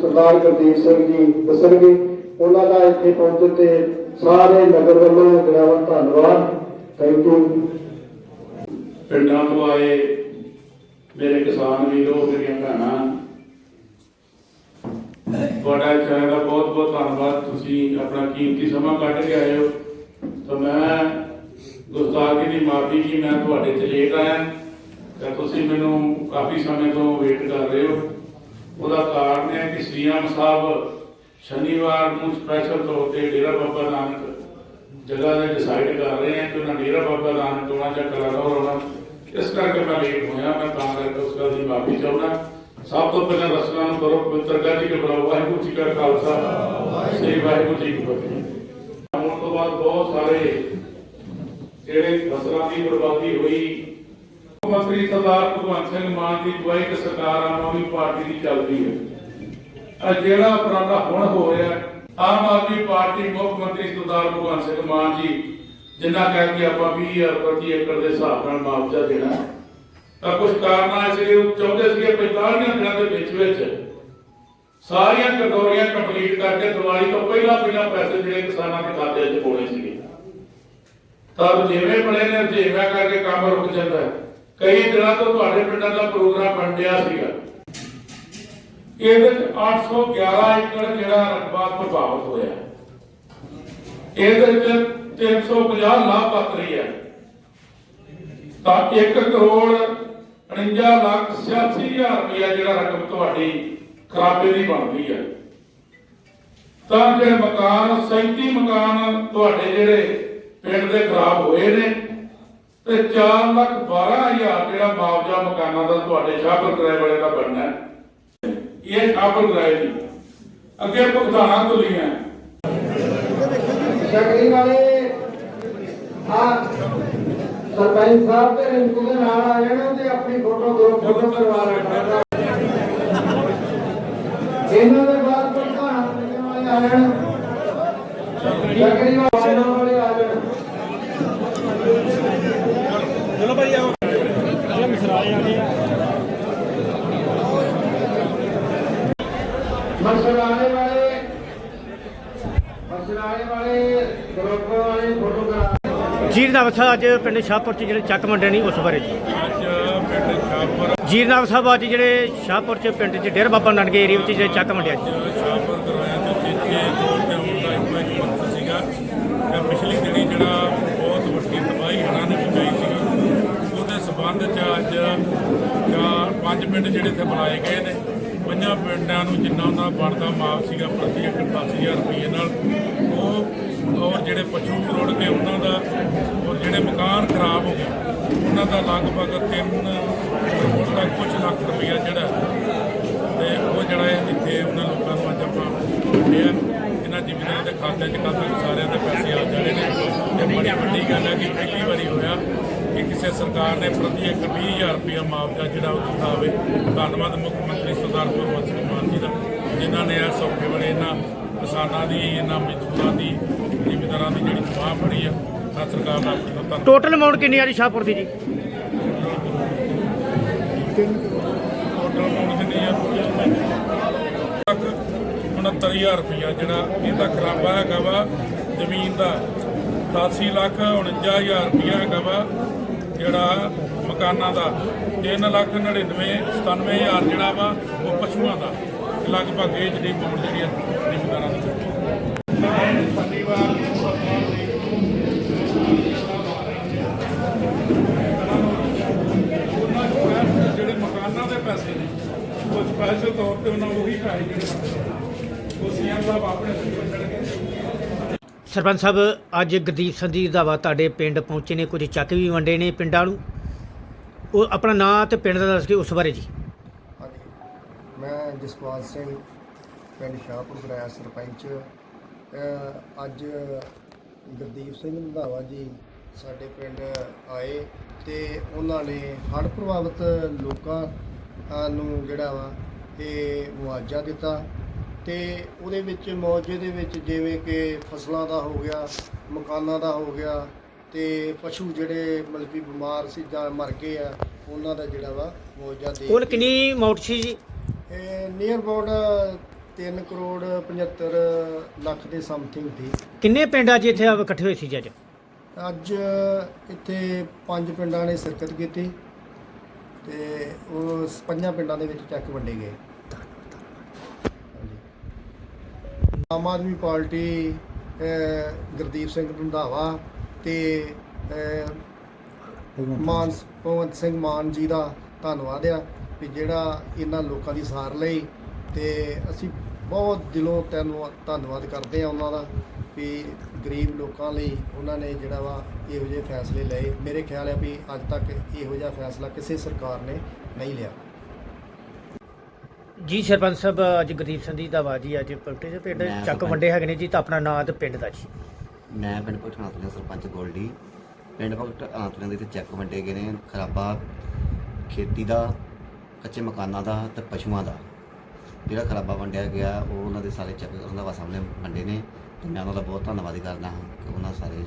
ਸਰਦਾਰ ਗੁਰਦੀਪ ਸਿੰਘ ਜੀ ਦੱਸਣਗੇ। ਉਹਨਾਂ ਦਾ ਇੱਥੇ ਪਹੁੰਚਣ ਤੇ ਸਾਰੇ ਨਗਰ ਵੱਲੋਂ ਜਿਹੜਾ ਧੰਨਵਾਦ। ਥੈਂਕ ਯੂ ਪਿੰਡਾਂ ਤੋਂ ਆਏ ਮੇਰੇ ਕਿਸਾਨ ਵੀਰੋ, ਮੇਰੀਆਂ ਭੈਣਾਂ, ਤੁਹਾਡਾ ਚਾਹੇ ਦਾ ਬਹੁਤ ਬਹੁਤ ਧੰਨਵਾਦ। ਤੁਸੀਂ ਆਪਣਾ ਕੀਮਤੀ ਸਮਾਂ ਕੱਢ ਕੇ ਆਏ ਹੋ। ਤਾਂ ਮੈਂ ਗੁਸਤਾਖੀ ਦੀ ਮਾਫੀ ਜੀ, ਮੈਂ ਤੁਹਾਡੇ ਚ ਲੇਟ ਆਇਆ। ਤਾਂ ਤੁਸੀਂ ਮੈਨੂੰ ਕਾਫੀ ਸਮੇਂ ਤੋਂ ਵੇਟ ਕਰ ਰਹੇ ਹੋ। ਉਹਦਾ ਕਾਰਨ ਹੈ ਕਿ ਸੀਐਮ ਸਾਹਿਬ ਸ਼ਨੀਵਾਰ ਨੂੰ ਸਪੈਸ਼ਲ ਤੌਰ ਤੇ ਡੇਰਾ ਬਾਬਾ ਨਾਨਕ ਜਗ੍ਹਾ ਦੇ ਡਿਸਾਈਡ ਕਰ ਰਹੇ ਹਾਂ ਕਿ ਉਹਨਾਂ ਡੇਰਾ ਬਾਬਾ ਨਾਨਕ ਆਉਣਾ ਜਾਂ ਕਲਾਨੌਰ ਆਉਣਾ। ਇਸ ਕਰਕੇ ਮੈਂ ਲੇਟ ਹੋਇਆ, ਮੈਂ ਤਾਂ ਕਰਕੇ ਉਸ ਗੱਲ ਦੀ ਮਾਫੀ ਚਾਹੁੰਦਾ। ਸਭ ਤੋਂ ਪਹਿਲਾਂ ਰਸਨਾ ਨੂੰ ਕਰੋ, ਪਵਿੱਤਰ ਗੱਜ ਕੇ ਬੁਲਾਓ। ਵਾਹਿਗੁਰੂ ਜੀ ਕਾ ਖਾਲਸਾ। ਸ੍ਰੀ ਵਾਹਿਗੁਰੂ ਜੀ ਕੀ ਫਤਿਹ। ਆਉਣ ਤੋਂ ਬਾਅਦ ਬਹੁਤ ਸਾਰੇ ਜਿਹੜੇ ਫਸਲਾਂ ਦੀ ਬਰਬਾਦੀ ਹੋਈ ਮੰਤਰੀ ਸਰਦਾਰ ਭਗਵੰਤ ਸਿੰਘ ਮਾਨ ਦੀ ਅਗਵਾਈ ਤੇ ਸਰਕਾਰ ਆਮ ਆਦਮੀ ਪਾਰਟੀ ਦੀ ਚੱਲਦੀ ਹੈ। ਆ ਜਿਹੜਾ ਉਪਰਾਲਾ ਹੁਣ ਹੋ ਰਿਹਾ, ਆਮ ਆਦਮੀ ਪਾਰਟੀ ਮੁੱਖ ਮੰਤਰੀ ਸਰਦਾਰ ਭਗਵੰਤ ਸਿੰਘ ਮਾਨ ਜੀ, ਜਿੰਨਾ ਕਹਿ ਕੇ ਆਪਾਂ 20000 ਪ੍ਰਤੀ ਏਕੜ ਦੇ ਹਿਸਾਬ ਨਾਲ ਮੁਆਵਜ਼ਾ ਦੇਣਾ ਤਾਂ ਕੁਝ ਕਾਰਨਾਂ ਸੀਗੇ ਉਹ ਚਾਹੁੰਦੇ ਸੀਗੇ 45 ਦਿਨਾਂ ਦੇ ਵਿੱਚ ਵਿੱਚ ਸਾਰੀਆਂ ਕਟੋਰੀਆਂ ਕੰਪਲੀਟ ਕਰਕੇ ਦੀਵਾਲੀ ਤੋਂ ਪਹਿਲਾਂ ਪਹਿਲਾਂ ਪੈਸੇ ਜਿਹੜੇ ਕਿਸਾਨਾਂ ਦੇ ਖਾਤੇ 'ਚ ਪਾਉਣੇ ਸੀਗੇ। ਤਾਂ ਜਿਵੇਂ ਬਣੇ ਨੇ ਜਿਵੇਂ ਕਰਕੇ ਕੰਮ ਰੁਕ ਜਾਂਦਾ ਹੈ। ਕਈ ਦਿਨਾਂ ਤੋਂ ਤੁਹਾਡੇ ਪਿੰਡਾਂ ਦਾ ਪ੍ਰੋਗਰਾਮ ਬਣ ਰਿਹਾ ਸੀਗਾ। ਇਹਦੇ ਵਿੱਚ 811 ਏਕੜ ਜਿਹੜਾ ਰਕਬਾ ਪ੍ਰਭਾਵਿਤ ਹੋਇਆ। ਇਹਦੇ ਵਿੱਚ 350 ਲਾਭਪਾਤਰੀ ਹੈ। ਤਾਂ 1 ਕਰੋੜ 49 ਲੱਖ 86 ਹਜ਼ਾਰ ਰੁਪਇਆ ਜਿਹੜਾ ਰਕਮ ਤੁਹਾਡੀ ਖਰਾਬੇ ਦੀ ਬਣਦੀ ਹੈ। ਤਾਂ ਜੇ ਮਕਾਨ 37 ਮਕਾਨ ਤੁਹਾਡੇ ਜਿਹੜੇ ਪਿੰਡ ਦੇ ਖਰਾਬ ਹੋਏ ਨੇ ਤੇ 4 ਲੱਖ 12 ਜਿਹੜਾ ਮੁਆਵਜ਼ਾ ਮਕਾਨਾਂ ਦਾ ਤੁਹਾਡੇ ਸ਼ਾਹਪੁਰ ਕਿਰਾਏ ਵਾਲੇ ਦਾ ਬਣਨਾ ਹੈ। ਇਹ ਸ਼ਾਹਪੁਰ ਕਿਰਾਏ ਦੀ। ਅੱਗੇ ਭੁਗਤਾਨਾਂ ਤੁਲੀਆਂ ਸ਼ਕਰੀ ਵਾਲੇ, ਆ ਸਰਪੰਚ ਸਾਹਿਬ ਤੇ ਰਿੰਕੂ ਦੇ ਨਾਲ ਆ ਜਾਣਾ ਤੇ ਆਪਣੀ ਫੋਟੋ ਦੋ ਫੋਟੋ ਕਰਵਾ ਲੈਣਾ। ਇਹਨਾਂ ਦੇ ਬਾਅਦ ਪ੍ਰਧਾਨ ਮੰਤਰੀ ਵਾਲੇ ਆ ਜਾਣ ਸ਼ਕਰੀ ਵਾਲੇ ਆ ਜਾਣ ਮਸਲਾਣੇ ਵਾਲੇ ਮਸਲਾਣੇ ਵਾਲੇ ਗਰੁੱਪ ਵਾਲੇ ਫੋਟੋ ਕਰਾ ਜੀਰਨਾਮ ਸਾਹਿਬ ਅੱਜ ਪਿੰਡ ਸ਼ਾਹਪੁਰ ਚ ਜਿਹੜੇ ਚੱਕ ਮੰਡੇ ਨਹੀਂ ਉਸ ਬਾਰੇ ਜੀ। ਪਿੰਡ ਸ਼ਾਹਪੁਰ ਜੀਰਨਾਮ ਸਾਹਿਬ ਅੱਜ ਜਿਹੜੇ ਸ਼ਾਹਪੁਰ ਚ ਪਿੰਡ ਚ ਡੇਰਾ ਬਾਬਾ ਨਾਨਕੇ ਏਰੀਆ ਵਿੱਚ ਜਿਹੜੇ ਚੱਕ ਮੰਡਿਆ ਜੀ। ਸ਼ਾਹਪੁਰ ਕਰਾਇਆ ਤੇ ਚੇਚੇ ਤੌਰ ਤੇ ਆਉਣ ਇੱਕੋ ਇੱਕ ਮਕਸਦ ਸੀਗਾ ਕਿ ਪਿਛਲੀ ਦਿਨੀ ਜਿਹੜਾ ਬਹੁਤ ਵੱਡੀ ਤਬਾਹੀ ਹੜ੍ਹਾਂ ਨੇ ਮਚਾਈ ਸੀ ਉਹਦੇ ਸਬੰਧ ਚ ਅੱਜ ਚਾਰ ਪੰਜ ਪਿੰਡ ਜਿਹੜੇ ਇੱਥੇ ਬੁਲਾਏ ਗਏ ਨੇ। ਪੰਜਾਂ ਪਿੰਡਾਂ ਨੂੰ ਜਿੰਨਾ ਉਹਨਾਂ ਦਾ ਬਣਦਾ ਮਾਫ ਸੀਗਾ ਪ੍ਰਤੀ ਏਕੜ 10000 ਰੁਪਏ ਨਾਲ, ਉਹ ਔਰ ਜਿਹੜੇ ਪਸ਼ੂ ਰੁੜ ਗਏ ਉਹਨਾਂ ਦਾ ਔਰ ਜਿਹੜੇ ਮਕਾਨ ਖਰਾਬ ਹੋ ਗਏ, ਉਹਨਾਂ ਦਾ ਲਗਭਗ 3 ਕਰੋੜ ਦਾ ਕੁਝ ਲੱਖ ਰੁਪਇਆ ਜਿਹੜਾ ਤੇ ਉਹ ਜਿਹੜਾ ਇਹ ਇੱਥੇ ਉਹਨਾਂ ਲੋਕਾਂ ਨੂੰ ਅੱਜ ਆਪਾਂ ਵੰਡਿਆ ਇਹਨਾਂ ਜ਼ਿਮੀਂਦਾਰਾਂ ਦੇ ਖਾਤੇ 'ਚ ਕੱਲ੍ਹ ਤੱਕ ਸਾਰਿਆਂ ਦੇ ਪੈਸੇ ਆ ਜਾਣੇ ਨੇ। ਤੇ ਬੜੀ ਵੱਡੀ ਗੱਲ ਹੈ ਕਿ ਪਹਿਲੀ ਵਾਰੀ ਕਿਸੇ ਸਰਕਾਰ ਨੇ ਪ੍ਰਤੀ ਏਕੜ 20000 ਰੁਪਇਆ ਮੁਆਵਜ਼ਾ ਜਿਹੜਾ ਉਹ ਦਿੱਤਾ ਹੋਵੇ। ਧੰਨਵਾਦ ਮੁੱਖ ਮੰਤਰੀ ਸਰਦਾਰ ਭਗਵੰਤ ਸਿੰਘ ਮਾਨ ਜੀ ਦਾ ਜਿਨ੍ਹਾਂ ਨੇ ਇਹ ਸੌਖੇ ਵੇਲੇ ਇਹਨਾਂ ਕਿਸਾਨਾਂ ਦੀ ਇਹਨਾਂ ਮਜ਼ਦੂਰਾਂ ਦੀ ਜ਼ਿਮੀਂਦਾਰਾਂ ਦੀ ਜਿਹੜੀ ਬਾਹ ਫੜੀ ਆ ਤਾਂ ਸਰਕਾਰ ਦਾ ਧੰਨਵਾਦ। ਟੋਟਲ ਅਮਾਉਂਟ ਕਿੰਨੀ ਆ ਜੀ ਸ਼ਾਹਪੁਰ ਦੀ ਜੀ? ਟੋਟਲ ਅਮਾਉਂਟ ਕਿੰਨੀ ਆ? ਲੱਖ 69000 ਰੁਪਇਆ ਜਿਹੜਾ ਇਹਦਾ ਖਰਾਬਾ ਹੈਗਾ ਵਾ ਜ਼ਮੀਨ ਦਾ। 88 ਲੱਖ 49000 ਰੁਪਇਆ ਹੈਗਾ ਵਾ ਜਿਹੜਾ ਮਕਾਨਾਂ ਦਾ 3 ਲੱਖ 99 97000 ਜਿਹੜਾ ਵਾ, ਉਹ ਪਸ਼ੂਆਂ ਦਾ। ਲਗਭਗ ਇਹ ਜਿਹੜੀ ਅਮਾਉਂਟ ਜਿਹੜੀ ਆ ਜ਼ਿਮੀਂਦਾਰਾਂ ਦੀ। ਉਹਨਾਂ ਨੂੰ ਜਿਹੜੇ ਮਕਾਨਾਂ ਦੇ ਪੈਸੇ ਨੇ, ਉਹ ਸਪੈਸ਼ਲ ਤੌਰ ਤੇ ਉਹਨਾਂ ਉਹੀ ਖਾਏ ਜਿਹੜੇ ਉਹ ਸੀਐਮ ਸਾਹਿਬ ਆਪਣੇ ਸਿਰ ਚੜ੍ਹਨਗੇ ਸਰਪੰਚ ਸਾਹਿਬ ਅੱਜ ਗੁਰਦੀਪ ਸਿੰਘ ਜੀ ਰੰਧਾਵਾ ਤੁਹਾਡੇ ਪਿੰਡ ਪਹੁੰਚੇ ਨੇ ਕੁਝ ਚੱਕ ਵੀ ਵੰਡੇ ਨੇ ਪਿੰਡਾਂ ਨੂੰ ਉਹ ਆਪਣਾ ਨਾਂ ਤੇ ਪਿੰਡ ਦਾ ਦੱਸ ਕੇ ਉਸ ਬਾਰੇ ਜੀ। ਹਾਂਜੀ। ਮੈਂ ਜਸਪਾਲ ਸਿੰਘ ਪਿੰਡ ਸ਼ਾਹਪੁਰ ਗਰਾਇਆ ਸਰਪੰਚ। ਅਹ ਅੱਜ ਗੁਰਦੀਪ ਸਿੰਘ ਰੰਧਾਵਾ ਜੀ ਸਾਡੇ ਪਿੰਡ ਆਏ ਤੇ ਉਹਨਾਂ ਨੇ ਹੜ੍ਹ ਪ੍ਰਭਾਵਿਤ ਲੋਕਾਂ ਅਹ, ਨੂੰ ਜਿਹੜਾ ਵਾ ਇਹ ਮੁਆਵਜ਼ਾ ਦਿੱਤਾ। ਤੇ ਉਹਦੇ ਵਿੱਚ ਮੁਆਵਜ਼ੇ ਦੇ ਵਿੱਚ ਜਿਵੇਂ ਕਿ ਫਸਲਾਂ ਦਾ ਹੋ ਗਿਆ ਮਕਾਨਾਂ ਦਾ ਹੋ ਗਿਆ ਤੇ ਪਸ਼ੂ ਜਿਹੜੇ ਮਤਲਬ ਕਿ ਬਿਮਾਰ ਸੀ ਜਾਂ ਮਰ ਗਏ ਆ ਉਹਨਾਂ ਦਾ ਜਿਹੜਾ ਵਾ ਮੁਆਵਜ਼ਾ ਦੇ ਕੁੱਲ ਕਿੰਨੀ ਅਮਾਉਂਟ ਸੀ ਜੀ? ਇਹ ਨੀਅਰ ਅਬਾਊਟ 3 ਕਰੋੜ 75 ਲੱਖ ਦੇ ਸਮਥਿੰਗ ਸੀ। ਕਿੰਨੇ ਪਿੰਡ ਅੱਜ ਇੱਥੇ ਇਕੱਠੇ ਹੋਏ ਸੀ ਜੀ ਅੱਜ? ਅੱਜ ਇੱਥੇ ਪੰਜ ਪਿੰਡਾਂ ਨੇ ਸ਼ਿਰਕਤ ਕੀਤੀ ਤੇ ਉਹ ਪੰਜਾਂ ਪਿੰਡਾਂ ਦੇ ਵਿੱਚ ਚੈੱਕ ਵੰਡੇ ਗਏ ਹਾਂਜੀ। ਆਮ ਆਦਮੀ ਪਾਰਟੀ ਗੁਰਦੀਪ ਸਿੰਘ ਰੰਧਾਵਾ ਤੇ ਮਾਨ, ਭਗਵੰਤ ਸਿੰਘ ਮਾਨ ਜੀ ਦਾ ਧੰਨਵਾਦ ਆ ਵੀ ਜਿਹੜਾ ਇਹਨਾਂ ਲੋਕਾਂ ਦੀ ਸਾਰ ਲਈ ਤੇ ਅਸੀਂ ਬਹੁਤ ਦਿਲੋਂ ਧੰਨਵਾਦ ਧੰਨਵਾਦ ਕਰਦੇ ਆ ਉਹਨਾਂ ਦਾ ਵੀ ਗਰੀਬ ਲੋਕਾਂ ਲਈ ਉਹਨਾਂ ਨੇ ਜਿਹੜਾ ਵਾ ਇਹੋ ਜਿਹੇ ਫੈਸਲੇ ਲਏ। ਮੇਰੇ ਖਿਆਲ ਹੈ ਵੀ ਅੱਜ ਤੱਕ ਇਹੋ ਜਿਹਾ ਫੈਸਲਾ ਕਿਸੇ ਸਰਕਾਰ ਨੇ ਨਹੀਂ ਲਿਆ। ਜੀ ਸਰਪੰਚ ਸਾਹਿਬ ਅੱਜ ਗੁਰਦੀਪ ਸਿੰਘ ਜੀ ਦਾ ਬਾਜੀ ਅੱਜ ਪਲਟੇ ਦੇ ਪਿੰਡ। ਮੈਂ ਚੱਕ ਸਰਪੰਚ। ਵੰਡੇ ਹੈਗੇ ਨੇ ਜੀ ਤਾਂ ਆਪਣਾ ਨਾਂ ਤੇ ਪਿੰਡ ਦਾ ਜੀ। ਮੈਂ ਪਿੰਡ ਤੋਂ ਸਰਪੰਚ ਗੋਲਡੀ। ਪਿੰਡ ਤੋਂ ਦੇ ਤੇ ਚੈੱਕ ਵੰਡੇ ਗਏ ਨੇ ਖਰਾਬਾ ਖੇਤੀ ਦਾ ਕੱਚੇ ਮਕਾਨਾਂ ਦਾ ਤੇ ਪਸ਼ੂਆਂ ਦਾ। ਜਿਹੜਾ ਖਰਾਬਾ ਵੰਡਿਆ ਗਿਆ ਉਹ ਉਹਨਾਂ ਦੇ ਸਾਰੇ ਚੈੱਕ ਰੰਧਾਵਾ ਸਾਹਮਣੇ ਵੰਡੇ ਨੇ। ਤੇ ਮੈਂ ਉਹਨਾਂ ਦਾ ਬਹੁਤ ਧੰਨਵਾਦੀ ਕਰਦਾ ਹਾਂ ਕਿ ਉਹਨਾਂ ਸਾਰੇ